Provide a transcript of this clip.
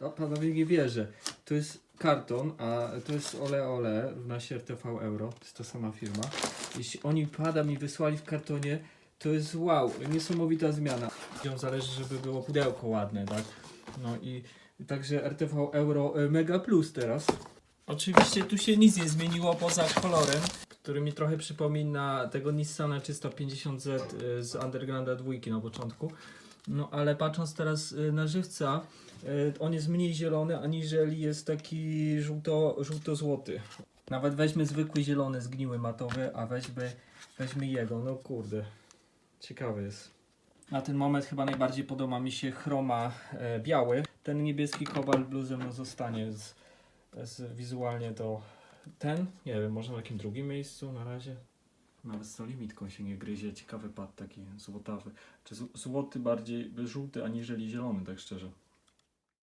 No panowie nie wierzę. To jest karton, a to jest Ole Ole w nasie RTV Euro. To jest ta sama firma. Jeśli oni pada mi wysłali w kartonie, to jest wow, niesamowita zmiana. Ją zależy, żeby było pudełko ładne, tak? No i także RTV Euro y, Mega Plus teraz. Oczywiście tu się nic nie zmieniło poza kolorem, który mi trochę przypomina tego Nissana 350Z y, z Undergrounda dwójki na początku. No ale patrząc teraz y, na żywca, y, on jest mniej zielony, aniżeli jest taki żółto, żółto-złoty. Nawet weźmy zwykły zielony, zgniły matowy, a weźmy, weźmy jego, no kurde. Ciekawy jest. Na ten moment chyba najbardziej podoba mi się chroma e, biały. Ten niebieski kobalt blue ze mną zostanie z, z wizualnie to ten, nie wiem, może na jakim drugim miejscu na razie. Nawet z tą limitką się nie gryzie, ciekawy pad taki złotawy. Czy złoty bardziej żółty aniżeli zielony, tak szczerze.